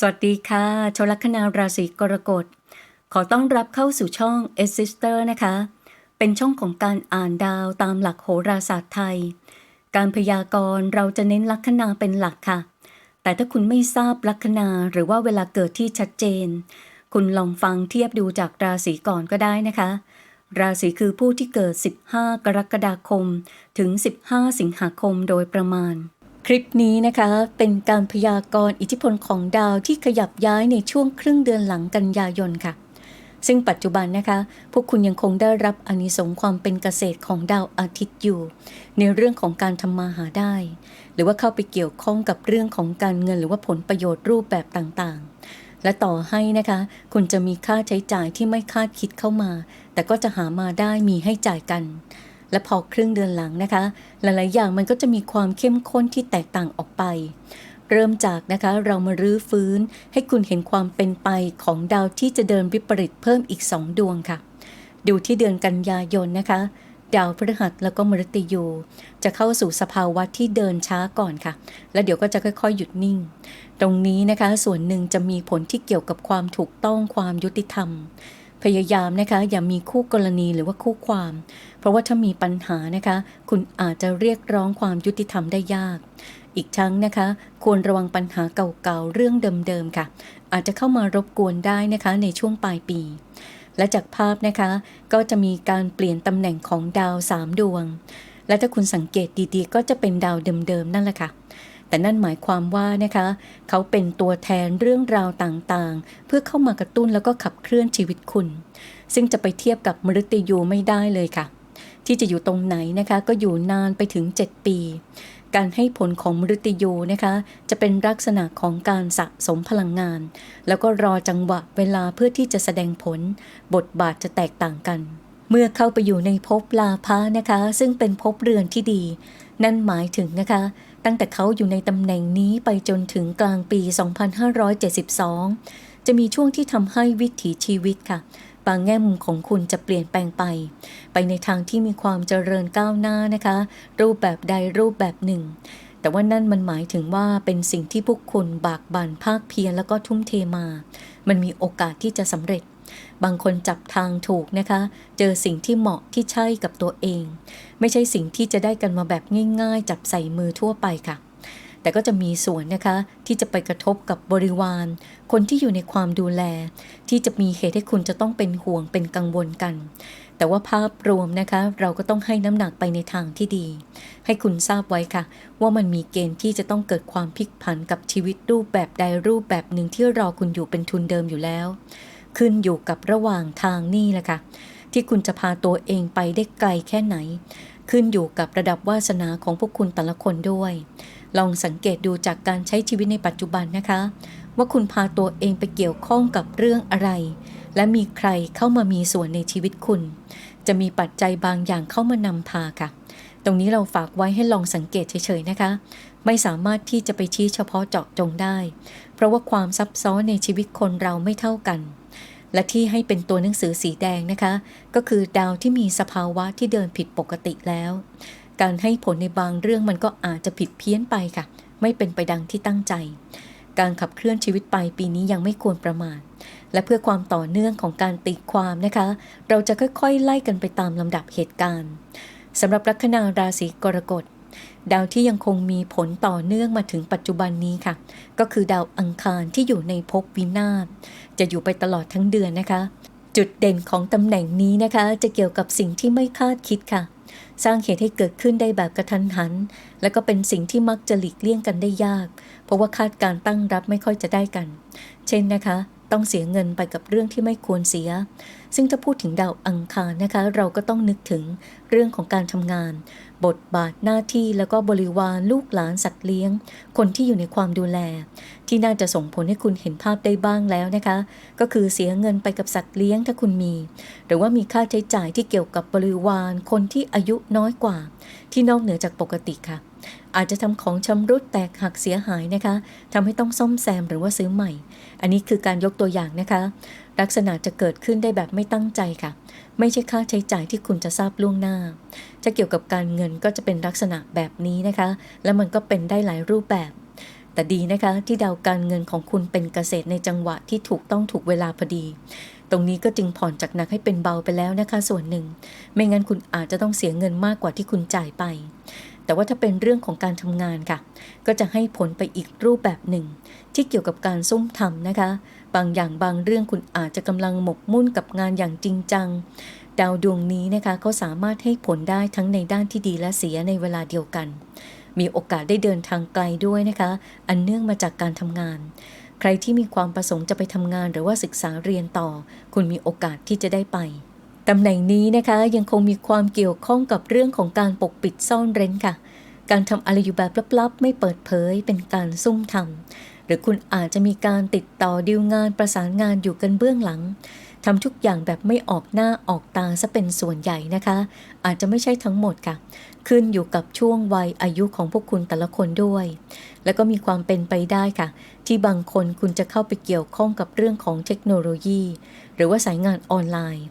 สวัสดีค่ะ ชลคนาราศีกรกฎ ขอต้อนรับเข้าสู่ช่อง e s s i s t e r นะคะ เป็นช่องของการอ่านดาวตามหลักโหราศาสตร์ไทย การพยากรณ์เราจะเน้นลัคนาเป็นหลักค่ะ แต่ถ้าคุณไม่ทราบลัคนาหรือว่าเวลาเกิดที่ชัดเจน คุณลองฟังเทียบดูจากราศีก่อนก็ได้นะคะ ราศีคือผู้ที่เกิด 15 กรกฎาคม ถึง 15 สิงหาคมโดยประมาณ คลิปนี้นะคะเป็นการพยากรณ์อิทธิพลของดาวที่ขยับย้ายในช่วงครึ่งเดือนหลังกันยายนค่ะ ซึ่งปัจจุบันนะคะ พวกคุณยังคงได้รับอนิสงส์ความเป็นเกษตรของดาวอาทิตย์อยู่ ในเรื่องของการทำมาหาได้ หรือว่าเข้าไปเกี่ยวข้องกับเรื่องของการเงินหรือว่าผลประโยชน์รูปแบบต่างๆ และต่อให้นะคะ คุณจะมีค่าใช้จ่ายที่ไม่คาดคิดเข้ามา แต่ก็จะหามาได้มีให้จ่ายกัน และพอครึ่งเดือนหลังนะคะ หลายๆ อย่างมันก็จะมีความเข้มข้นที่แตกต่างออกไป เริ่มจากนะคะเรามารื้อฟื้นให้คุณเห็นความเป็นไปของดาวที่จะเดินวิปริตเพิ่มอีก 2 ดวงค่ะ ดูที่เดือนกันยายนนะคะ ดาวพฤหัสแล้วก็มฤตยู จะเข้าสู่สภาวะที่เดินช้าก่อนค่ะ แล้วเดี๋ยวก็จะค่อยๆ หยุดนิ่ง ตรงนี้นะคะส่วนหนึ่งจะมีผลที่เกี่ยวกับความถูกต้องความยุติธรรม พยายามนะคะ อย่ามีคู่กรณีหรือว่าคู่ความ เพราะว่าถ้ามีปัญหานะคะ คุณอาจจะเรียกร้องความยุติธรรมได้ยาก อีกทั้งนะคะ ควรระวังปัญหาเก่าๆเรื่องเดิมๆค่ะ อาจจะเข้ามารบกวนได้นะคะในช่วงปลายปี และจากภาพนะคะ ก็จะมีการเปลี่ยนตำแหน่งของดาว 3 ดวง และถ้าคุณสังเกตดีๆ ก็จะเป็นดาวเดิมๆนั่นแหละค่ะ แต่นั่นหมายความว่านะคะ เขาเป็นตัวแทนเรื่องราวต่างๆ เพื่อเข้ามากระตุ้นแล้วก็ขับเคลื่อนชีวิตคุณ ซึ่งจะไปเทียบกับมฤตยูไม่ได้เลยค่ะ ที่จะอยู่ตรงไหนนะคะก็อยู่นานไปถึง 7 ปี การให้ผลของมฤตยูนะคะ จะเป็นลักษณะของการสะสมพลังงาน แล้วก็รอจังหวะเวลาเพื่อที่จะแสดงผล บทบาทจะแตกต่างกันเมื่อเข้าไปอยู่ในภพลาภะนะคะ ซึ่งเป็นภพเรือนที่ดี นั่นหมายถึงนะคะ ตั้งแต่เขาอยู่ในตำแหน่งนี้ไปจนถึงกลางปี 2572 จะมีช่วงที่ทำให้วิถีชีวิตค่ะ บางแง่มุมของคุณจะเปลี่ยนแปลงไป ไปในทางที่มีความเจริญก้าวหน้านะคะ รูปแบบใดรูปแบบหนึ่ง แต่ว่านั่นมันหมายถึงว่าเป็นสิ่งที่พวกคุณบากบั่นภาคเพียรแล้วก็ทุ่มเทมา มันมีโอกาสที่จะสำเร็จ บางคนจับทางถูกนะคะ เจอสิ่งที่เหมาะที่ใช่กับตัวเอง ไม่ใช่สิ่งที่จะได้กันมาแบบง่ายๆ จับใส่มือทั่วไปค่ะ แต่ก็จะมีส่วนนะคะที่จะไปกระทบกับบริวาร คนที่อยู่ในความดูแล ที่จะมีเหตุให้คุณจะต้องเป็นห่วงเป็นกังวลกัน แต่ว่าภาพรวมนะคะ เราก็ต้องให้น้ำหนักไปในทางที่ดี ให้คุณทราบไว้ค่ะ ว่ามันมีเกณฑ์ที่จะต้องเกิดความพลิกผันกับชีวิตรูปแบบใดรูปแบบหนึ่งที่รอคุณอยู่เป็นทุนเดิมอยู่แล้ว ขึ้นอยู่กับระหว่างทางนี่แหละค่ะที่คุณจะพาตัวเองไปได้ไกลแค่ไหน ขึ้นอยู่กับระดับวาสนาของพวกคุณแต่ละคนด้วย ลองสังเกตดูจากการใช้ชีวิตในปัจจุบันนะคะ ว่าคุณพาตัวเองไปเกี่ยวข้องกับเรื่องอะไร และมีใครเข้ามามีส่วนในชีวิตคุณ จะมีปัจจัยบางอย่างเข้ามานำพาค่ะ ตรงนี้เราฝากไว้ให้ลองสังเกตเฉยๆนะคะ ไม่สามารถที่จะไปชี้เฉพาะเจาะจงได้ เพราะว่าความซับซ้อนในชีวิตคนเราไม่เท่ากัน และที่ให้เป็นตัวหนังสือสีแดงนะคะ ก็คือดาวที่มีสภาวะที่เดินผิดปกติแล้ว การให้ผลในบางเรื่องมันก็อาจจะผิดเพี้ยนไปค่ะ ไม่เป็นไปดังที่ตั้งใจ การขับเคลื่อนชีวิตไปปีนี้ยังไม่ควรประมาทและเพื่อความต่อเนื่องของการตีความนะคะ เราจะค่อยๆ ไล่กันไปตามลำดับเหตุการณ์สำหรับลัคนาราศีกรกฎ ดาวที่ยังคงมีผลต่อเนื่องมาถึงปัจจุบันนี้ค่ะ ก็คือดาวอังคารที่อยู่ในภพวินาศจะอยู่ไปตลอดทั้งเดือนนะคะ จุดเด่นของตำแหน่งนี้นะคะ จะเกี่ยวกับสิ่งที่ไม่คาดคิดค่ะ สร้างเหตุให้เกิดขึ้นได้แบบกระทันหัน และก็เป็นสิ่งที่มักจะหลีกเลี่ยงกันได้ยาก เพราะว่าคาดการตั้งรับไม่ค่อยจะได้กัน เช่นนะคะ ต้องเสียเงินไปกับเรื่องที่ไม่ควรเสีย ซึ่งถ้าพูดถึงดาวอังคารนะคะ เราก็ต้องนึกถึงเรื่องของการทำงาน บทบาทหน้าที่แล้วก็บริวารลูกหลานสัตว์เลี้ยง คนที่อยู่ในความดูแล ที่น่าจะส่งผลให้คุณเห็นภาพได้บ้างแล้วนะคะ ก็คือเสียเงินไปกับสัตว์เลี้ยงถ้าคุณมี หรือว่ามีค่าใช้จ่ายที่เกี่ยวกับบริวารคนที่อายุน้อยกว่า ที่นอกเหนือจากปกติค่ะ อาจจะทำของชำรุดแตกหักเสียหายนะคะทำให้ต้องซ่อมแซมหรือว่าซื้อใหม่ อันนี้คือการยกตัวอย่างนะคะ ลักษณะจะเกิดขึ้นได้แบบไม่ตั้งใจค่ะ ไม่ใช่ค่าใช้จ่ายที่คุณจะทราบล่วงหน้า จะเกี่ยวกับการเงินก็จะเป็นลักษณะแบบนี้นะคะ แล้วมันก็เป็นได้หลายรูปแบบแต่ดีนะคะที่ดาวการเงินของคุณเป็นเกษตรในจังหวะที่ถูกต้องถูกเวลาพอดี ตรงนี้ก็จึงผ่อนจากหนักให้เป็นเบาไปแล้วนะคะส่วนหนึ่ง ไม่งั้นคุณอาจจะต้องเสียเงินมากกว่าที่คุณจ่ายไป แต่ว่าถ้าเป็นเรื่องของการทำงานค่ะ ก็จะให้ผลไปอีกรูปแบบหนึ่ง ที่เกี่ยวกับการซุ่มทำนะคะ บางอย่างบางเรื่องคุณอาจจะกำลังหมกมุ่นกับงานอย่างจริงจัง ดาวดวงนี้นะคะเขาสามารถให้ผลได้ทั้งในด้านที่ดีและเสียในเวลาเดียวกัน มีโอกาสได้เดินทางไกลด้วยนะคะ อันเนื่องมาจากการทำงานใครที่มีความประสงค์จะไปทำงานหรือว่าศึกษาเรียนต่อ คุณมีโอกาสที่จะได้ไป ตำแหน่งนี้นะคะยังคงมีความเกี่ยวข้องกับเรื่องของการปกปิดซ่อนเร้นค่ะ การทำอะไรอยู่แบบลับๆ ไม่เปิดเผยเป็นการซุ่มทำหรือคุณอาจจะมีการติดต่อดีลงานประสานงานอยู่กันเบื้องหลัง ทำทุกอย่างแบบไม่ออกหน้าออกตาซะเป็นส่วนใหญ่นะคะ อาจจะไม่ใช่ทั้งหมดค่ะ ขึ้นอยู่กับช่วงวัยอายุของพวกคุณแต่ละคนด้วย แล้วก็มีความเป็นไปได้ค่ะ ที่บางคนคุณจะเข้าไปเกี่ยวข้องกับเรื่องของเทคโนโลยี หรือว่าสายงานออนไลน์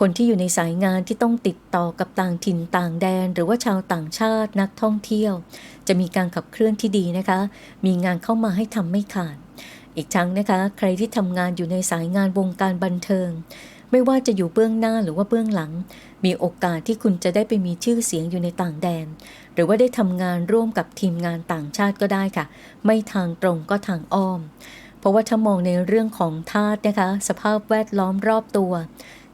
คนที่อยู่ในสายงานที่ต้องติดต่อกับต่างถิ่นต่างแดน หรือว่าชาวต่างชาตินักท่องเที่ยว จะมีการขับเคลื่อนที่ดีนะคะ มีงานเข้ามาให้ทำไม่ขาด อีกทั้งนะคะ ใครที่ทำงานอยู่ในสายงานวงการบันเทิง ไม่ว่าจะอยู่เบื้องหน้าหรือว่าเบื้องหลัง มีโอกาสที่คุณจะได้ไปมีชื่อเสียงอยู่ในต่างแดน หรือว่าได้ทำงานร่วมกับทีมงานต่างชาติก็ได้ค่ะ ไม่ทางตรงก็ทางอ้อม เพราะว่าถ้ามองในเรื่องของธาตุนะคะ สภาพแวดล้อมรอบตัว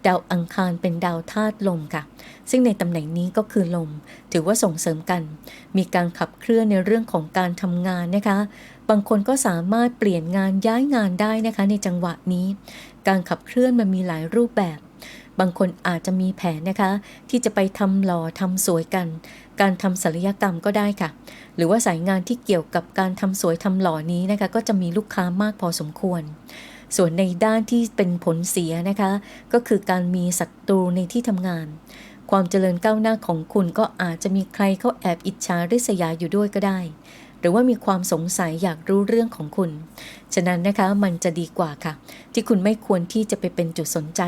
ดาวอังคารเป็นดาวธาตุลมค่ะ ซึ่งในตำแหน่งนี้ก็คือลม ถือว่าส่งเสริมกัน มีการขับเคลื่อนในเรื่องของการทำงานนะคะ บางคนก็สามารถเปลี่ยนงานย้ายงานได้นะคะ ในจังหวะนี้ การขับเคลื่อนมันมีหลายรูปแบบ บางคนอาจจะมีแผนนะคะ ที่จะไปทำหล่อทำสวยกัน การทำศัลยกรรมก็ได้ค่ะ หรือว่าสายงานที่เกี่ยวกับการทำสวยทำหล่อนี้นะคะ ก็จะมีลูกค้ามากพอสมควรส่วนในด้านที่เป็นผลเสียนะคะ ก็คือการมีศัตรูในที่ทำงาน ความเจริญก้าวหน้าของคุณก็อาจจะมีใครเขาแอบอิจฉาริษยาอยู่ด้วยก็ได้ รือว่ามีความสงสัยอยากรู้เรื่องของคุณ ฉะนั้นนะคะมันจะดีกว่าค่ะ ที่คุณไม่ควรที่จะไปเป็นจุดสนใจ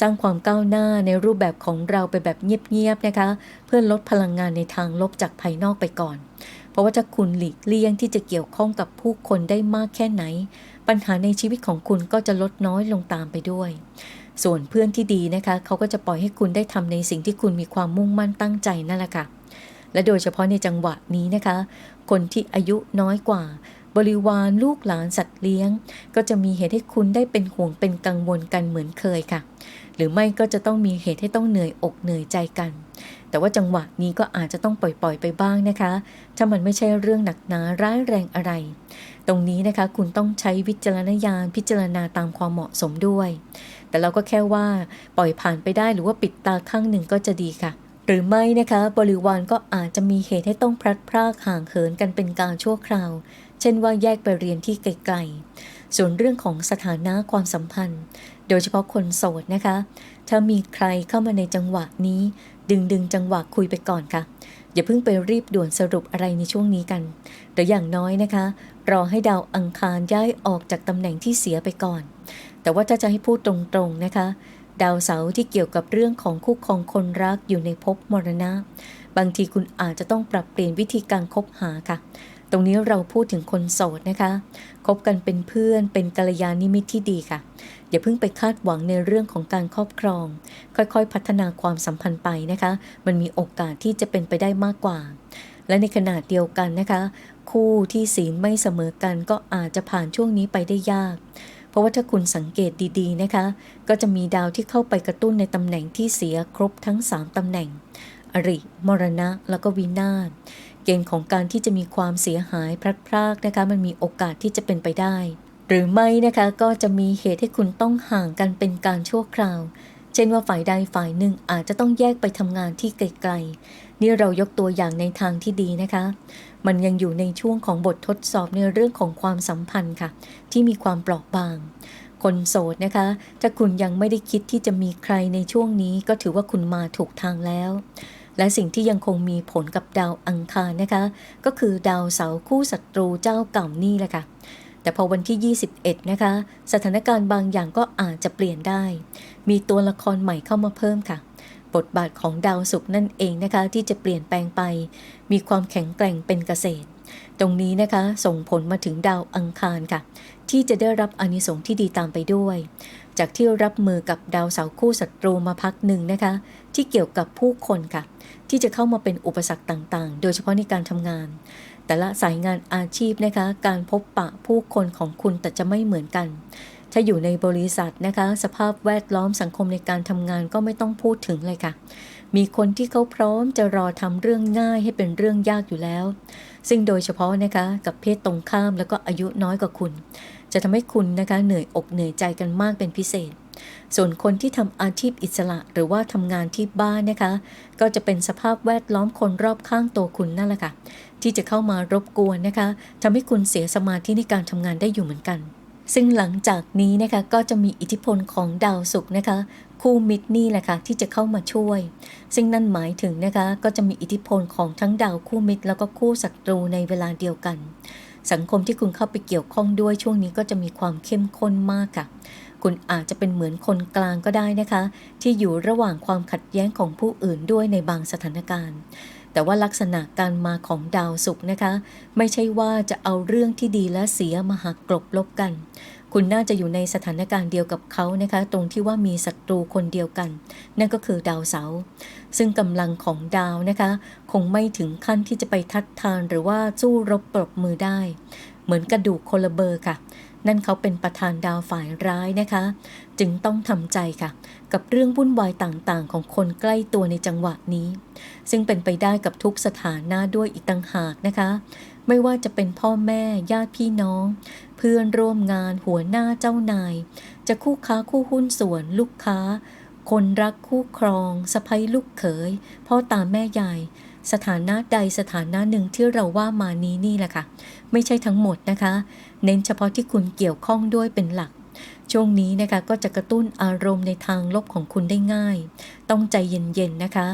สร้างความก้าวหน้าในรูปแบบของเราไปแบบเงียบๆนะคะ เพื่อลดพลังงานในทางลบจากภายนอกไปก่อน เพราะว่าถ้าคุณหลีกเลี่ยงที่จะเกี่ยวข้องกับผู้คนได้มากแค่ไหน ปัญหาในชีวิตของคุณก็จะลดน้อยลงตามไปด้วยส่วนเพื่อนที่ดีนะคะ เขาก็จะปล่อยให้คุณได้ทำในสิ่งที่คุณมีความมุ่งมั่นตั้งใจนั่นแหละค่ะ และโดยเฉพาะในจังหวะนี้นะคะ คนที่อายุน้อยกว่า บริวารลูกหลานสัตว์เลี้ยง ก็จะมีเหตุให้คุณได้เป็นห่วงเป็นกังวลกันเหมือนเคยค่ะ หรือไม่ก็จะต้องมีเหตุให้ต้องเหนื่อยอกเหนื่อยใจกัน แต่ว่าจังหวะนี้ก็อาจจะต้องปล่อยๆไปบ้างนะคะ ถ้ามันไม่ใช่เรื่องหนักหนาร้ายแรงอะไร ตรงนี้นะคะคุณต้องใช้วิจารณญาณพิจารณาตามความเหมาะสมด้วย แต่เราก็แค่ว่าปล่อยผ่านไปได้หรือว่าปิดตาข้างหนึ่งก็จะดีค่ะ หรือไม่นะคะบริวารก็อาจจะมีเหตุให้ต้องพลัดพรากห่างเหินกันเป็นการชั่วคราว เช่นว่าแยกไปเรียนที่ไกลๆ ส่วนเรื่องของสถานะความสัมพันธ์ โดยเฉพาะคนโสดนะคะ ถ้ามีใครเข้ามาในจังหวะนี้ ดึงดึงจังหวะคุยไปก่อนค่ะ อย่าเพิ่งไปรีบด่วนสรุปอะไรในช่วงนี้กันหรืออย่างน้อยนะคะ รอให้ดาวอังคารย้ายออกจากตำแหน่งที่เสียไปก่อน แต่ว่าถ้าจะให้พูดตรงๆนะคะ ดาวเสาร์ที่เกี่ยวกับเรื่องของคู่ครองคนรักอยู่ในภพมรณะ บางทีคุณอาจจะต้องปรับเปลี่ยนวิธีการคบหาค่ะ ตรงนี้เราพูดถึงคนโสดนะคะ คบกันเป็นเพื่อนเป็นกัลยาณมิตรที่ดีค่ะ อย่าเพิ่งไปคาดหวังในเรื่องของการครอบครอง ค่อยๆ พัฒนาความสัมพันธ์ไปนะคะ มันมีโอกาสที่จะเป็นไปได้มากกว่า และในขณะเดียวกันนะคะ คู่ที่ศีลไม่เสมอกันก็อาจจะผ่านช่วงนี้ไปได้ยาก ราะว่าถ้าคุณสังเกตดีๆนะคะ ก็จะมีดาวที่เข้าไปกระตุ้นในตำแหน่งที่เสียครบทั้ง 3ตำแหน่ง อริ มรณะ แล้วก็วินาศเกณฑ์ของการที่จะมีความเสียหายพลัดพรากนะคะ มันมีโอกาสที่จะเป็นไปได้ หรือไม่นะคะก็จะมีเหตุให้คุณต้องห่างกันเป็นการชั่วคราว เช่นว่าฝ่ายใดฝ่ายหนึ่งอาจจะต้องแยกไปทำงานที่ไกลๆ นี่เรายกตัวอย่างในทางที่ดีนะคะ มันยังอยู่ในช่วงของบททดสอบในเรื่องของความสัมพันธ์ค่ะ ที่มีความเปราะบาง คนโสดนะคะ ถ้าคุณยังไม่ได้คิดที่จะมีใครในช่วงนี้ก็ถือว่าคุณมาถูกทางแล้วและสิ่งที่ยังคงมีผลกับดาวอังคารนะคะ ก็คือดาวเสาร์คู่ศัตรูเจ้าเก่านี่แหละค่ะ แต่พอวันที่ 21 นะคะ สถานการณ์บางอย่างก็อาจจะเปลี่ยนได้ มีตัวละครใหม่เข้ามาเพิ่มค่ะ บทบาทของดาวศุกร์นั่นเองนะคะ ที่จะเปลี่ยนแปลงไป มีความแข็งแกร่งเป็นเกษตร ตรงนี้นะคะส่งผลมาถึงดาวอังคารค่ะ ที่จะได้รับอานิสงส์ที่ดีตามไปด้วย จากที่รับมือกับดาวเสาร์คู่ศัตรูมาพักหนึ่งนะคะ ที่เกี่ยวกับผู้คนค่ะ ที่จะเข้ามาเป็นอุปสรรคต่างๆ โดยเฉพาะในการทำงาน แต่ละสายงานอาชีพนะคะ การพบปะผู้คนของคุณแต่จะไม่เหมือนกัน ถ้าอยู่ในบริษัทนะคะ สภาพแวดล้อมสังคมในการทำงานก็ไม่ต้องพูดถึงเลยค่ะ มีคนที่เขาพร้อมจะรอทำเรื่องง่ายให้เป็นเรื่องยากอยู่แล้ว ซึ่งโดยเฉพาะนะคะกับเพศตรงข้ามแล้วก็อายุน้อยกว่าคุณ จะทำให้คุณนะคะเหนื่อยอกเหนื่อยใจกันมากเป็นพิเศษ ส่วนคนที่ทำอาชีพอิสระหรือว่าทำงานที่บ้านนะคะ ก็จะเป็นสภาพแวดล้อมคนรอบข้างตัวคุณนั่นแหละค่ะ ที่จะเข้ามารบกวนนะคะทำให้คุณเสียสมาธิในการทำงานได้อยู่เหมือนกัน ซึ่งหลังจากนี้นะคะก็จะมีอิทธิพลของดาวศุกร์นะคะคู่มิตรนี่แหละค่ะที่จะเข้ามาช่วย ซึ่งนั่นหมายถึงนะคะก็จะมีอิทธิพลของทั้งดาวคู่มิตร แล้วก็คู่ศัตรูในเวลาเดียวกัน สังคมที่คุณเข้าไปเกี่ยวข้องด้วยช่วงนี้ก็จะมีความเข้มข้นมากค่ะ คุณอาจจะเป็นเหมือนคนกลางก็ได้นะคะ ที่อยู่ระหว่างความขัดแย้งของผู้อื่นด้วยในบางสถานการณ์ แต่ว่าลักษณะการมาของดาวศุกร์นะคะ ไม่ใช่ว่าจะเอาเรื่องที่ดีและเสียมาหักกลบลบกัน คุณน่าจะอยู่ในสถานการณ์เดียวกับเขานะคะ ตรงที่ว่ามีศัตรูคนเดียวกัน นั่นก็คือดาวเสาร์ซึ่งกำลังของดาวนะคะ คงไม่ถึงขั้นที่จะไปทัดทานหรือว่าสู้รบปรบมือได้ เหมือนกระดูกโคลเบอร์ค่ะ นั่นเขาเป็นประธานดาวฝ่ายร้ายนะคะ จึงต้องทำใจค่ะ กับเรื่องวุ่นวายต่างๆ ของคนใกล้ตัวในจังหวะนี้ ซึ่งเป็นไปได้กับทุกสถานะด้วยอีกต่างหากนะคะ ไม่ว่าจะเป็นพ่อแม่ญาติพี่น้อง เพื่อนร่วมงานหัวหน้าเจ้านาย จะคู่ค้าคู่หุ้นส่วนลูกค้า คนรักคู่ครองสะพ้ยลูกเขยพ่อตาแม่ยายสถานะใดสถานะหนึ่งที่เราว่ามานี้นี่แหละค่ะ ไม่ใช่ทั้งหมดนะคะ เน้นเฉพาะที่คุณเกี่ยวข้องด้วยเป็นหลัก ช่วงนี้นะคะก็จะกระตุ้นอารมณ์ในทางลบของคุณได้ง่าย ต้องใจเย็นๆนะคะ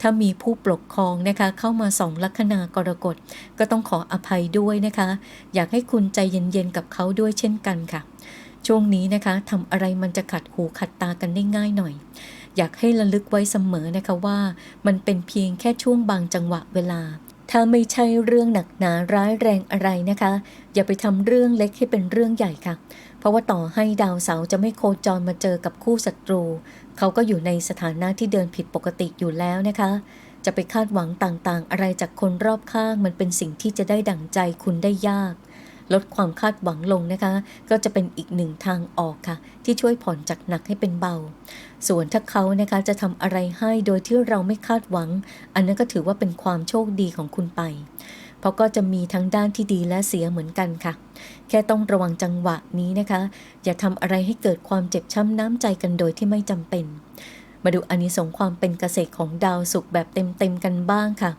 ถ้ามีผู้ปกครองนะคะเข้ามาส่องลัคนากรกฎก็ต้องขออภัยด้วยนะคะ อยากให้คุณใจเย็นๆกับเขาด้วยเช่นกันค่ะ ช่วงนี้นะคะทำอะไรมันจะขัดหูขัดตากันได้ง่ายหน่อยอยากให้ระลึกไว้เสมอนะคะว่า มันเป็นเพียงแค่ช่วงบางจังหวะเวลา ถ้าไม่ใช่เรื่องหนักหนาร้ายแรงอะไรนะคะ อย่าไปทำเรื่องเล็กให้เป็นเรื่องใหญ่ค่ะ เพราะว่าต่อให้ดาวเสาร์จะไม่โคจรมาเจอกับคู่ศัตรู เขาก็อยู่ในสถานะที่เดินผิดปกติอยู่แล้วนะคะ จะไปคาดหวังต่างๆ อะไรจากคนรอบข้างมันเป็นสิ่งที่จะได้ดั่งใจคุณได้ยาก ลดความคาดหวังลงนะคะ ก็จะเป็นอีกหนึ่งทางออกค่ะ ที่ช่วยผ่อนจากหนักให้เป็นเบา ส่วนถ้าเขานะคะจะทำอะไรให้โดยที่เราไม่คาดหวัง อันนั้นก็ถือว่าเป็นความโชคดีของคุณไป เพราะก็จะมีทั้งด้านที่ดีและเสียเหมือนกันค่ะ แค่ต้องระวังจังหวะนี้นะคะ อย่าทำอะไรให้เกิดความเจ็บช้ำน้ำใจกันโดยที่ไม่จำเป็น มาดูอานิสงส์ความเป็นเกษตรของดาวศุกร์แบบเต็มๆกันบ้างค่ะ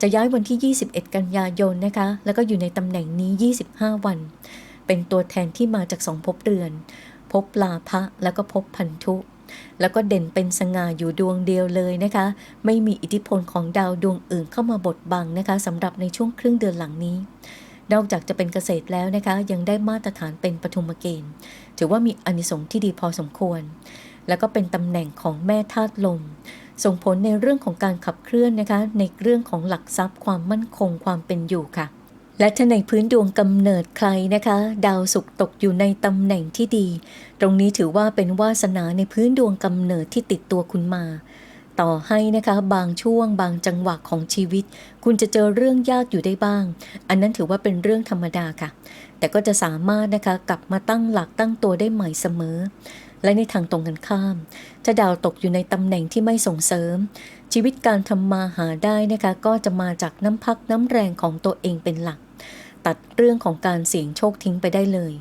จะย้ายวันที่ 21 กันยายนนะคะ แล้วก็อยู่ในตำแหน่งนี้ 25 วัน เป็นตัวแทนที่มาจากสองภพเรือนภพลาภะแล้วก็ภพพันธุ แล้วก็เด่นเป็นสง่าอยู่ดวงเดียวเลยนะคะ ไม่มีอิทธิพลของดาวดวงอื่นเข้ามาบดบังนะคะสำหรับในช่วงครึ่งเดือนหลังนี้ นอกจากจะเป็นเกษตรแล้วนะคะ ยังได้มาตรฐานเป็นปฐุมเกณฑ์ ถือว่ามีอนิสงส์ที่ดีพอสมควร แล้วก็เป็นตำแหน่งของแม่ธาตุลมส่งผลในเรื่องของการขับเคลื่อนนะคะ ในเรื่องของหลักทรัพย์ความมั่นคงความเป็นอยู่ค่ะ และถ้าในพื้นดวงกำเนิดใครนะคะ ดาวศุกร์ตกอยู่ในตำแหน่งที่ดี ตรงนี้ถือว่าเป็นวาสนาในพื้นดวงกำเนิดที่ติดตัวคุณมา ต่อให้นะคะบางช่วงบางจังหวะของชีวิต คุณจะเจอเรื่องยากอยู่ได้บ้าง อันนั้นถือว่าเป็นเรื่องธรรมดาค่ะ แต่ก็จะสามารถนะคะกลับมาตั้งหลักตั้งตัวได้ใหม่เสมอ และในทางตรงกันข้ามถ้าดาวตกอยู่ในตำแหน่งที่ไม่ส่งเสริมชีวิตการทำมาหาได้นะคะ ก็จะมาจากน้ำพักน้ำแรงของตัวเองเป็นหลัก ตัดเรื่องของการเสี่ยงโชคทิ้งไปได้เลย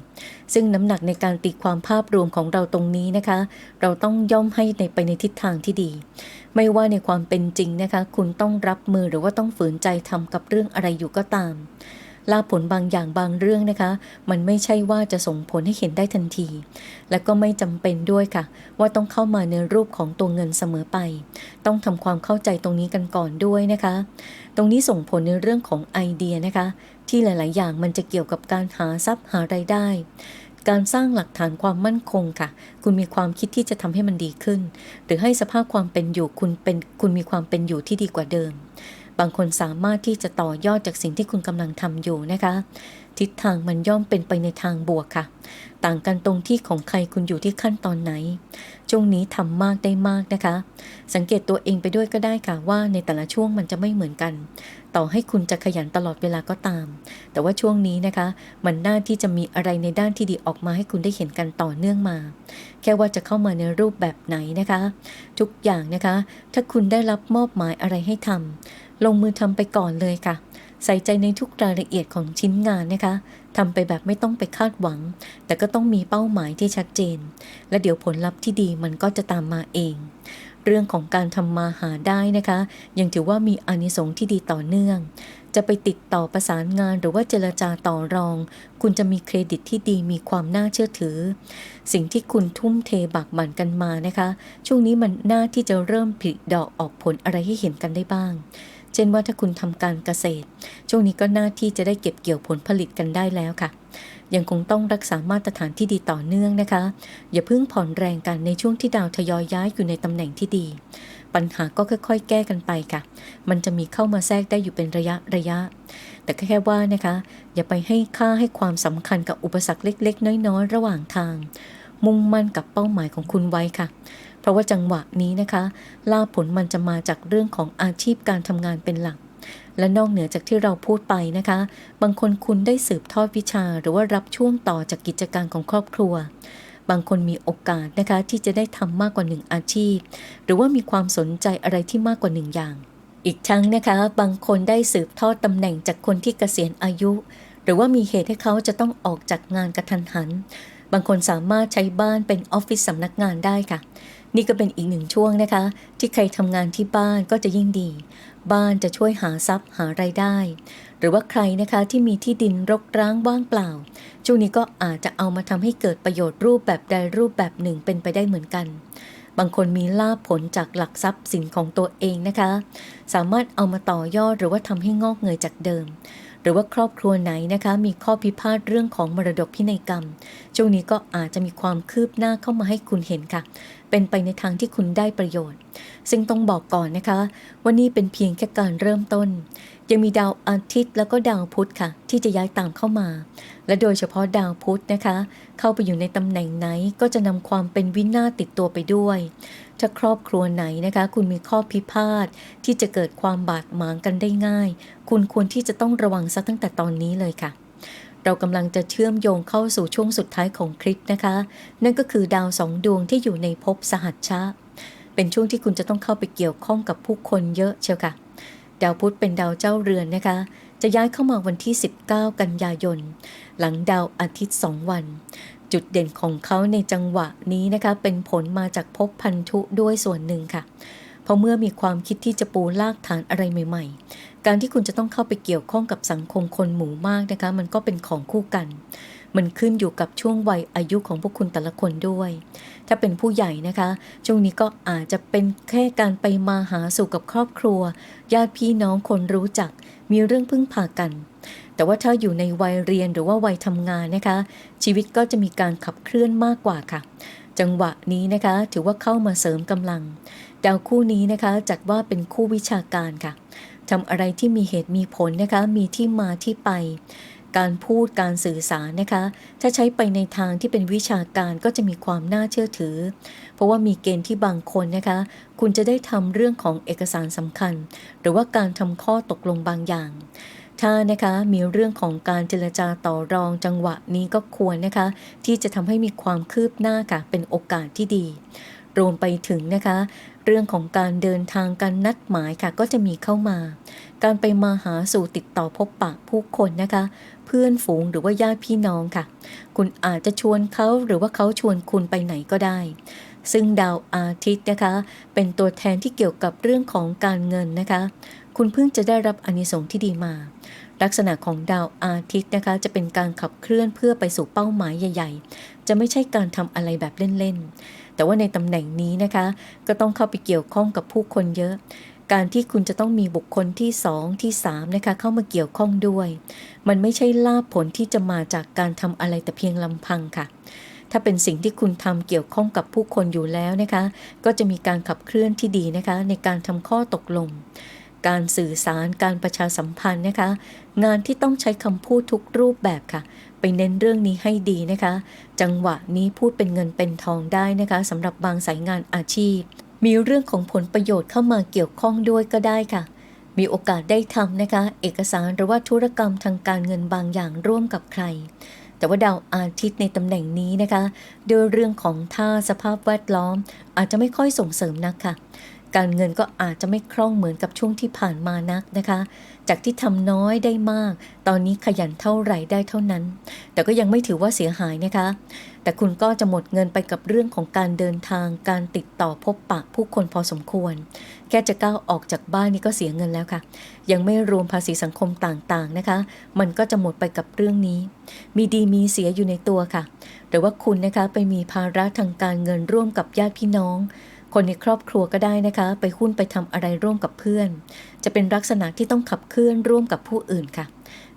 ซึ่งน้ำหนักในการตีความภาพรวมของเราตรงนี้นะคะ เราต้องย่อมให้ในไปในทิศทางที่ดี ไม่ว่าในความเป็นจริงนะคะ คุณต้องรับมือหรือว่าต้องฝืนใจทำกับเรื่องอะไรอยู่ก็ตาม ลาผลบางอย่างบางเรื่องนะคะ มันไม่ใช่ว่าจะส่งผลให้เห็นได้ทันที และก็ไม่จำเป็นด้วยค่ะ ว่าต้องเข้ามาในรูปของตัวเงินเสมอไป ต้องทำความเข้าใจตรงนี้กันก่อนด้วยนะคะ ตรงนี้ส่งผลในเรื่องของไอเดียนะคะ ที่หลาย ๆ อย่างมันจะเกี่ยวกับการหาทรัพย์หารายได้ การสร้างหลักฐานความมั่นคงค่ะ คุณมีความคิดที่จะทำให้มันดีขึ้น หรือให้สภาพความเป็นอยู่คุณเป็นคุณมีความเป็นอยู่ที่ดีกว่าเดิม บางคนสามารถที่จะต่อยอดจากสิ่งที่คุณกำลังทำอยู่นะคะ ทิศทางมันย่อมเป็นไปในทางบวกค่ะ ต่างกันตรงที่ของใครคุณอยู่ที่ขั้นตอนไหน ช่วงนี้ทำมากได้มากนะคะ สังเกตตัวเองไปด้วยก็ได้ค่ะว่าในแต่ละช่วงมันจะไม่เหมือนกัน ต่อให้คุณจะขยันตลอดเวลาก็ตาม แต่ว่าช่วงนี้นะคะ มันน่าที่จะมีอะไรในด้านที่ดีออกมาให้คุณได้เห็นกันต่อเนื่องมา แค่ว่าจะเข้ามาในรูปแบบไหนนะคะ ทุกอย่างนะคะ ถ้าคุณได้รับมอบหมายอะไรให้ทำ ลงมือทำไปก่อนเลยค่ะ ใส่ใจในทุกรายละเอียดของชิ้นงานนะคะทำไปแบบไม่ต้องไปคาดหวัง แต่ก็ต้องมีเป้าหมายที่ชัดเจน และเดี๋ยวผลลัพธ์ที่ดีมันก็จะตามมาเอง เรื่องของการทำมาหาได้นะคะ ยังถือว่ามีอานิสงส์ที่ดีต่อเนื่อง จะไปติดต่อประสานงานหรือว่าเจรจาต่อรอง คุณจะมีเครดิตที่ดีมีความน่าเชื่อถือ สิ่งที่คุณทุ่มเทบักบั่นกันมานะคะ ช่วงนี้มันน่าที่จะเริ่มผลิดอกออกผลอะไรให้เห็นกันได้บ้าง ช่นว่าถ้าคุณทำการเกษตร ช่วงนี้ก็น่าที่จะได้เก็บเกี่ยวผลผลิตกันได้แล้วค่ะ ยังคงต้องรักษามาตรฐานที่ดีต่อเนื่องนะคะ อย่าเพิ่งผ่อนแรงกันในช่วงที่ดาวทยอยย้ายอยู่ในตำแหน่งที่ดี ปัญหาก็ค่อยๆ แก้กันไปค่ะ มันจะมีเข้ามาแทรกได้อยู่เป็นระยะระยะ แต่ก็แค่ว่านะคะ อย่าไปให้ค่าให้ความสำคัญกับอุปสรรคเล็ก ๆ น้อยๆ ระหว่างทาง มุ่งมั่นกับเป้าหมายของคุณไว้ค่ะ ราะว่าจังหวะนี้นะคะลาผลมันจะมาจากเรื่องของอาชีพการทำงานเป็นหลัก และนอกเหนือจากที่เราพูดไปนะคะ บางคนคุณได้สืบทอดวิชา หรือว่ารับช่วงต่อจากกิจการของครอบครัว บางคนมีโอกาสนะคะที่จะได้ทำมากกว่าหนึ่งอาชีพ หรือว่ามีความสนใจอะไรที่มากกว่าหนึ่งอย่าง อีกทั้งนะคะ บางคนได้สืบทอดตำแหน่งจากคนที่เกษียณอายุ หรือว่ามีเหตุให้เขาจะต้องออกจากงานกระทันหัน บางคนสามารถใช้บ้านเป็นออฟฟิศสำนักงานได้ค่ะ นี่ก็เป็นอีกหนึ่งช่วงนะคะ ที่ใครทำงานที่บ้านก็จะยิ่งดี บ้านจะช่วยหาทรัพย์หารายได้ หรือว่าใครนะคะที่มีที่ดินรกร้างว่างเปล่า ช่วงนี้ก็อาจจะเอามาทำให้เกิดประโยชน์รูปแบบใดรูปแบบหนึ่งเป็นไปได้เหมือนกัน บางคนมีลาภผลจากหลักทรัพย์สินของตัวเองนะคะ สามารถเอามาต่อยอดหรือว่าทำให้งอกเงยจากเดิม รือว่าครอบครัวไหนนะคะมีข้อพิพาทเรื่องของมรดกพินัยกรรม ช่วงนี้ก็อาจจะมีความคืบหน้าเข้ามาให้คุณเห็นค่ะ เป็นไปในทางที่คุณได้ประโยชน์ ซึ่งต้องบอกก่อนนะคะว่านี่เป็นเพียงแค่การเริ่มต้น ยังมีดาวอาทิตย์แล้วก็ดาวพุธค่ะ ที่จะย้ายตามเข้ามา และโดยเฉพาะดาวพุธนะคะ เข้าไปอยู่ในตำแหน่งไหนก็จะนำความเป็นวินาศติดตัวไปด้วย ถ้าครอบครัวไหนนะคะ คุณมีข้อพิพาทที่จะเกิดความบาดหมางกันได้ง่าย คุณควรที่จะต้องระวังซะตั้งแต่ตอนนี้เลยค่ะเรากำลังจะเชื่อมโยงเข้าสู่ช่วงสุดท้ายของคลิปนะคะ นั่นก็คือดาวสองดวงที่อยู่ในภพสหัชชะ เป็นช่วงที่คุณจะต้องเข้าไปเกี่ยวข้องกับผู้คนเยอะเชียวค่ะ ดาวพุธเป็นดาวเจ้าเรือนนะคะ จะย้ายเข้ามาวันที่ 19 กันยายน หลังดาวอาทิตย์ 2 วัน จุดเด่นของเขาในจังหวะนี้นะคะ เป็นผลมาจากภพพันธุด้วยส่วนหนึ่งค่ะ เพราะเมื่อมีความคิดที่จะปูลากฐานอะไรใหม่ ๆ การที่คุณจะต้องเข้าไปเกี่ยวข้องกับสังคมคนหมู่มากนะคะ มันก็เป็นของคู่กัน มันขึ้นอยู่กับช่วงวัยอายุของพวกคุณแต่ละคนด้วย ถ้าเป็นผู้ใหญ่นะคะ ช่วงนี้ก็อาจจะเป็นแค่การไปมาหาสู่กับครอบครัว ญาติพี่น้องคนรู้จัก มีเรื่องพึ่งพากัน แต่ว่าถ้าอยู่ในวัยเรียนหรือว่าวัยทำงานนะคะ ชีวิตก็จะมีการขับเคลื่อนมากกว่าค่ะ จังหวะนี้นะคะ ถือว่าเข้ามาเสริมกำลังดาวคู่นี้นะคะจัดว่าเป็นคู่วิชาการค่ะทำอะไรที่มีเหตุมีผลนะคะ มีที่มาที่ไป การพูดการสื่อสารนะคะ ถ้าใช้ไปในทางที่เป็นวิชาการก็จะมีความน่าเชื่อถือ เพราะว่ามีเกณฑ์ที่บางคนนะคะ คุณจะได้ทำเรื่องของเอกสารสำคัญ หรือว่าการทำข้อตกลงบางอย่าง ถ้านะคะมีเรื่องของการเจรจาต่อรองจังหวะนี้ก็ควรนะคะ ที่จะทำให้มีความคืบหน้าค่ะ เป็นโอกาสที่ดี รวมไปถึงนะคะเรื่องของการเดินทางการนัดหมายค่ะก็จะมีเข้ามา การไปมาหาสู่ติดต่อพบปะผู้คนนะคะ เพื่อนฝูงหรือว่าญาติพี่น้องค่ะ คุณอาจจะชวนเขาหรือว่าเขาชวนคุณไปไหนก็ได้ ซึ่งดาวอาทิตย์นะคะ เป็นตัวแทนที่เกี่ยวกับเรื่องของการเงินนะคะ คุณเพิ่งจะได้รับอานิสงส์ที่ดีมา ลักษณะของดาวอาทิตย์นะคะ จะเป็นการขับเคลื่อนเพื่อไปสู่เป้าหมายใหญ่ ๆ จะไม่ใช่การทำอะไรแบบเล่นๆแต่ว่าในตำแหน่งนี้นะคะ ก็ต้องเข้าไปเกี่ยวข้องกับผู้คนเยอะ การที่คุณจะต้องมีบุคคลที่สองที่สามนะคะเข้ามาเกี่ยวข้องด้วย มันไม่ใช่ลาภผลที่จะมาจากการทำอะไรแต่เพียงลำพังค่ะ ถ้าเป็นสิ่งที่คุณทำเกี่ยวข้องกับผู้คนอยู่แล้วนะคะ ก็จะมีการขับเคลื่อนที่ดีนะคะ ในการทำข้อตกลง การสื่อสารการประชาสัมพันธ์นะคะ งานที่ต้องใช้คำพูดทุกรูปแบบค่ะไปเน้นเรื่องนี้ให้ดีนะคะ จังหวะนี้พูดเป็นเงินเป็นทองได้นะคะสำหรับบางสายงานอาชีพ มีเรื่องของผลประโยชน์เข้ามาเกี่ยวข้องด้วยก็ได้ค่ะ มีโอกาสได้ทำนะคะ เอกสารหรือว่าธุรกรรมทางการเงินบางอย่างร่วมกับใคร แต่ว่าดาวอาทิตย์ในตำแหน่งนี้นะคะด้วยเรื่องของท่าสภาพแวดล้อม อาจจะไม่ค่อยส่งเสริมนักค่ะ การเงินก็อาจจะไม่คล่องเหมือนกับช่วงที่ผ่านมานักนะคะ จากที่ทำน้อยได้มาก ตอนนี้ขยันเท่าไหร่ได้เท่านั้น แต่ก็ยังไม่ถือว่าเสียหายนะคะ แต่คุณก็จะหมดเงินไปกับเรื่องของการเดินทาง การติดต่อพบปะผู้คนพอสมควร แค่จะก้าวออกจากบ้านนี่ก็เสียเงินแล้วค่ะ ยังไม่รวมภาษีสังคมต่างๆนะคะ มันก็จะหมดไปกับเรื่องนี้ มีดีมีเสียอยู่ในตัวค่ะ หรือว่าคุณนะคะไปมีภาระทางการเงินร่วมกับญาติพี่น้อง คนในครอบครัวก็ได้นะคะ ไปหุ้นไปทำอะไรร่วมกับเพื่อน จะเป็นลักษณะที่ต้องขับเคลื่อนร่วมกับผู้อื่นค่ะ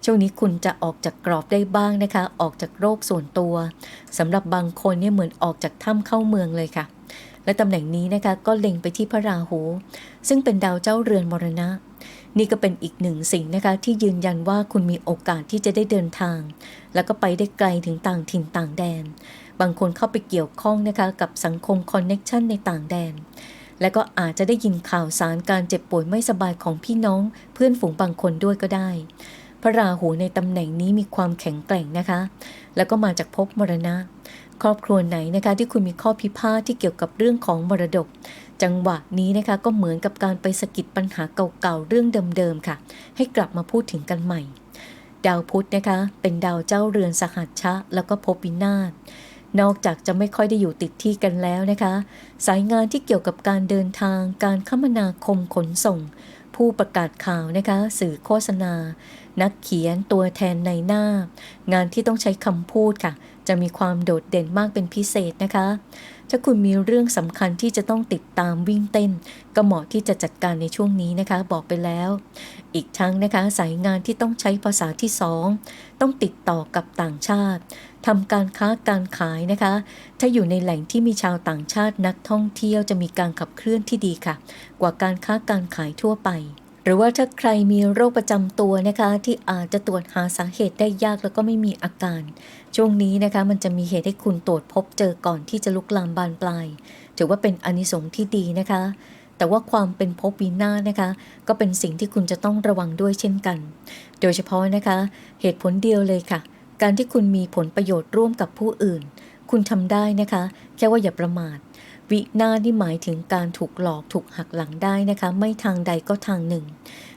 ช่วงนี้คุณจะออกจากกรอบได้บ้างนะคะ ออกจากโรคส่วนตัวสำหรับบางคนเนี่ยเหมือนออกจากถ้ำเข้าเมืองเลยค่ะ และตำแหน่งนี้นะคะก็เล็งไปที่พระราหู ซึ่งเป็นดาวเจ้าเรือนมรณะนี่ก็เป็นอีกหนึ่งสิ่งนะคะที่ยืนยันว่าคุณมีโอกาสที่จะได้เดินทาง แล้วก็ไปได้ไกลถึงต่างถิ่นต่างแดน บางคนเข้าไปเกี่ยวข้องนะคะกับสังคมคอนเน็ชันในต่างแดน และก็อาจจะได้ยินข่าวสารการเจ็บป่วยไม่สบายของพี่น้อง เพื่อนฝูงบางคนด้วยก็ได้ พระราหูในตำแหน่งนี้มีความแข็งแกร่งนะคะ แล้วก็มาจากภพมรณะ ครอบครัวไหนนะคะที่คุณมีข้อพิพาทที่เกี่ยวกับเรื่องของมรดก จังหวะนี้นะคะก็เหมือนกับการไปสะกิดปัญหาเก่าๆเรื่องเดิมๆค่ะ ให้กลับมาพูดถึงกันใหม่ดาวพุธนะคะ เป็นดาวเจ้าเรือนสหัชชะ แล้วก็ภพวินาศ นอกจากจะไม่ค่อยได้อยู่ติดที่กันแล้วนะคะ สายงานที่เกี่ยวกับการเดินทาง การคมนาคมขนส่ง ผู้ประกาศข่าวนะคะ สื่อโฆษณา นักเขียนตัวแทนในหน้า งานที่ต้องใช้คำพูดค่ะ จะมีความโดดเด่นมากเป็นพิเศษนะคะ ถ้าคุณมีเรื่องสำคัญที่จะต้องติดตามวิ่งเต้น ก็เหมาะที่จะจัดการในช่วงนี้นะคะ บอกไปแล้ว อีกทั้งนะคะสายงานที่ต้องใช้ภาษาที่สองต้องติดต่อกับต่างชาติทำการค้าการขายนะคะ ถ้าอยู่ในแหล่งที่มีชาวต่างชาตินักท่องเที่ยวจะมีการขับเคลื่อนที่ดีค่ะ กว่าการค้าการขายทั่วไป หรือว่าถ้าใครมีโรคประจำตัวนะคะ ที่อาจจะตรวจหาสาเหตุได้ยากแล้วก็ไม่มีอาการ ช่วงนี้นะคะมันจะมีเหตุให้คุณตรวจพบเจอก่อนที่จะลุกลามบานปลาย ถือว่าเป็นอนิสงส์ที่ดีนะคะ แต่ว่าความเป็นภพวินาศนะคะ ก็เป็นสิ่งที่คุณจะต้องระวังด้วยเช่นกัน โดยเฉพาะนะคะ เหตุผลเดียวเลยค่ะ การที่คุณมีผลประโยชน์ร่วมกับผู้อื่น คุณทำได้นะคะ แค่ว่าอย่าประมาทวินาศนี่หมายถึงการถูกหลอกถูกหักหลังได้นะคะ ไม่ทางใดก็ทางหนึ่ง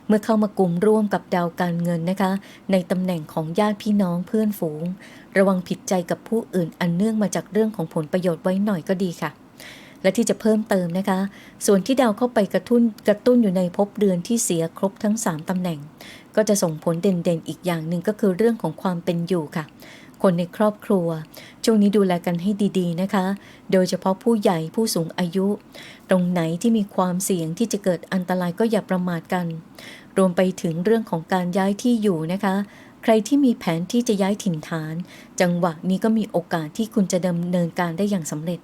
เมื่อเข้ามากลุ่มร่วมกับดาวการเงินนะคะ ในตำแหน่งของญาติพี่น้องเพื่อนฝูง ระวังผิดใจกับผู้อื่นอันเนื่องมาจากเรื่องของผลประโยชน์ไว้หน่อยก็ดีค่ะ และที่จะเพิ่มเติมนะคะ ส่วนที่ดาวเข้าไปกระตุ้นกระตุ้นอยู่ในภพเดือนที่เสียครบทั้ง 3ตำแหน่ง ก็จะส่งผลเด่นๆ อีกอย่างหนึ่งก็คือเรื่องของความเป็นอยู่ค่ะ คนในครอบครัว ช่วงนี้ดูแลกันให้ดีๆนะคะ โดยเฉพาะผู้ใหญ่ผู้สูงอายุ ตรงไหนที่มีความเสี่ยงที่จะเกิดอันตรายก็อย่าประมาทกัน รวมไปถึงเรื่องของการย้ายที่อยู่นะคะ ใครที่มีแผนที่จะย้ายถิ่นฐาน จังหวะนี้ก็มีโอกาสที่คุณจะดำเนินการได้อย่างสำเร็จ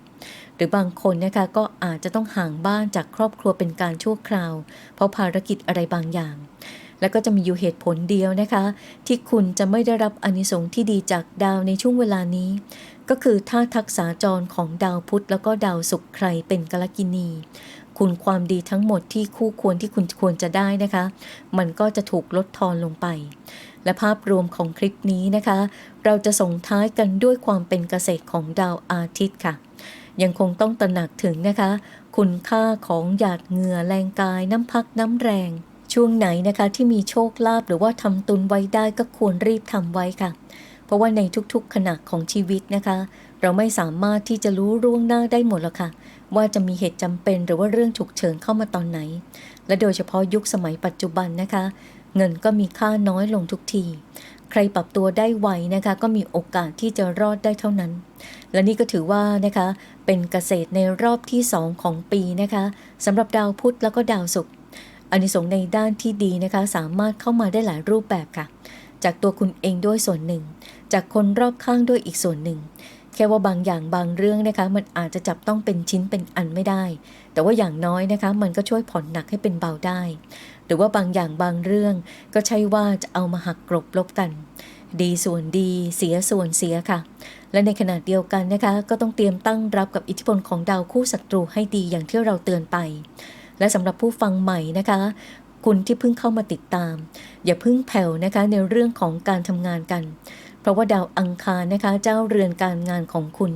หรือบางคนนะคะก็อาจจะต้องห่างบ้านจากครอบครัวเป็นการชั่วคราว เพราะภารกิจอะไรบางอย่าง แล้วก็จะมีอยู่เหตุผลเดียวนะคะ ที่คุณจะไม่ได้รับอานิสงส์ที่ดีจากดาวในช่วงเวลานี้ ก็คือถ้าทักษาจรของดาวพุธแล้วก็ดาวศุกร์ใครเป็นกลกินี คุณความดีทั้งหมดที่คู่ควรที่คุณควรจะได้นะคะ มันก็จะถูกลดทอนลงไป และภาพรวมของคลิปนี้นะคะ เราจะส่งท้ายกันด้วยความเป็นเกษตรของดาวอาทิตย์ค่ะยังคงต้องตระหนักถึงนะคะ คุณค่าของหยาดเหงื่อแรงกายน้ำพักน้ำแรง ช่วงไหนนะคะที่มีโชคลาภหรือว่าทำตุนไว้ได้ก็ควรรีบทำไว้ค่ะ เพราะว่าในทุกๆขณะของชีวิตนะคะ เราไม่สามารถที่จะรู้ร่วงหน้าได้หมดหรอกค่ะ ว่าจะมีเหตุจำเป็นหรือว่าเรื่องฉุกเฉินเข้ามาตอนไหน และโดยเฉพาะยุคสมัยปัจจุบันนะคะ เงินก็มีค่าน้อยลงทุกที ใครปรับตัวได้ไวนะคะ ก็มีโอกาสที่จะรอดได้เท่านั้น และนี่ก็ถือว่านะคะ เป็นเกษตรในรอบที่2ของปีนะคะสำหรับดาวพุธแล้วก็ดาวศุกร์ อานิสงส์ในด้านที่ดีนะคะ สามารถเข้ามาได้หลายรูปแบบค่ะ จากตัวคุณเองด้วยส่วนหนึ่ง จากคนรอบข้างด้วยอีกส่วนหนึ่ง แค่ว่าบางอย่างบางเรื่องนะคะ มันอาจจะจับต้องเป็นชิ้นเป็นอันไม่ได้ แต่ว่าอย่างน้อยนะคะ มันก็ช่วยผ่อนหนักให้เป็นเบาได้ หรือว่าบางอย่างบางเรื่อง ก็ใช่ว่าจะเอามาหักกลบลบกัน ดีส่วนดี เสียส่วนเสียค่ะ และในขณะเดียวกันนะคะ ก็ต้องเตรียมตั้งรับกับอิทธิพลของดาวคู่ศัตรูให้ดีอย่างที่เราเตือนไป และสำหรับผู้ฟังใหม่นะคะคุณที่เพิ่งเข้ามาติดตาม อย่าเพิ่งแผ่วนะคะในเรื่องของการทำงานกัน เพราะว่าดาวอังคารนะคะเจ้าเรือนการงานของคุณ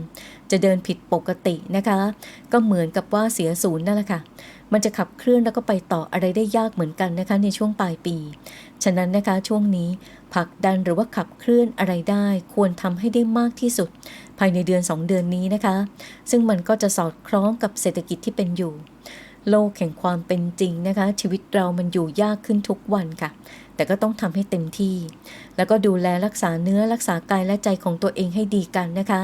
จะเดินผิดปกตินะคะ ก็เหมือนกับว่าเสียศูนย์นั่นแหละค่ะมันจะขับเคลื่อนแล้วก็ไปต่ออะไรได้ยากเหมือนกันนะคะในช่วงปลายปี ฉะนั้นนะคะช่วงนี้ผลักดันหรือว่าขับเคลื่อนอะไรได้ ควรทำให้ได้มากที่สุด ภายในเดือน 2 เดือนนี้นะคะ ซึ่งมันก็จะสอดคล้องกับเศรษฐกิจที่เป็นอยู่ โลกแห่งความเป็นจริงนะคะ ชีวิตเรามันอยู่ยากขึ้นทุกวันค่ะ แต่ก็ต้องทำให้เต็มที่ แล้วก็ดูแลรักษาเนื้อรักษากายและใจของตัวเองให้ดีกันนะคะ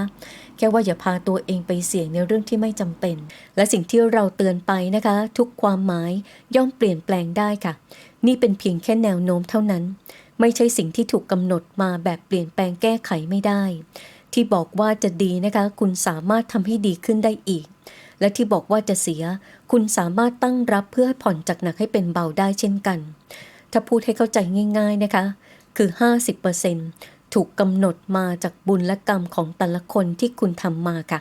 แค่ว่าอย่าพาตัวเองไปเสี่ยงในเรื่องที่ไม่จำเป็น และสิ่งที่เราเตือนไปนะคะ ทุกความหมายย่อมเปลี่ยนแปลงได้ค่ะ นี่เป็นเพียงแค่แนวโน้มเท่านั้น ไม่ใช่สิ่งที่ถูกกำหนดมาแบบเปลี่ยนแปลงแก้ไขไม่ได้ ที่บอกว่าจะดีนะคะ คุณสามารถทำให้ดีขึ้นได้อีก และที่บอกว่าจะเสีย คุณสามารถตั้งรับเพื่อให้ผ่อนจากหนักให้เป็นเบาได้เช่นกัน ถ้าพูดให้เข้าใจง่าย ๆนะคะ คือ 50%ถูกกำหนดมาจากบุญและกรรมของแต่ละคนที่คุณทำมาค่ะ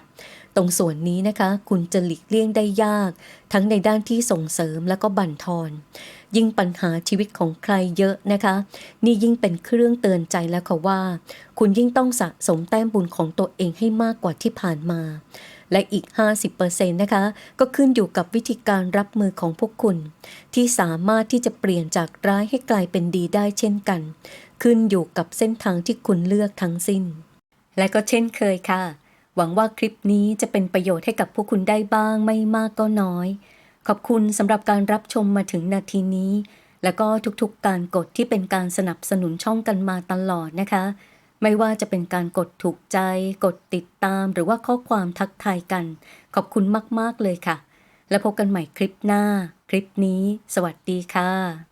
ตรงส่วนนี้นะคะ คุณจะหลีกเลี่ยงได้ยาก ทั้งในด้านที่ส่งเสริมและก็บั่นทอนยิ่งปัญหาชีวิตของใครเยอะนะคะ นี่ยิ่งเป็นเครื่องเตือนใจแล้วค่ะว่า คุณยิ่งต้องสะสมแต้มบุญของตัวเองให้มากกว่าที่ผ่านมา และอีก 50%นะคะ ก็ขึ้นอยู่กับวิธีการรับมือของพวกคุณ ที่สามารถที่จะเปลี่ยนจากร้ายให้กลายเป็นดีได้เช่นกัน ขึ้นอยู่กับเส้นทางที่คุณเลือกทั้งสิ้น และก็เช่นเคยค่ะ หวังว่าคลิปนี้จะเป็นประโยชน์ให้กับพวกคุณได้บ้างไม่มากก็น้อย ขอบคุณสำหรับการรับชมมาถึงนาทีนี้ แล้วก็ทุกๆการกดที่เป็นการสนับสนุนช่องกันมาตลอดนะคะ ไม่ว่าจะเป็นการกดถูกใจ กดติดตามหรือว่าข้อความทักทายกัน ขอบคุณมาก ๆ เลยค่ะ แล้วพบกันใหม่คลิปหน้า คลิปนี้ สวัสดีค่ะ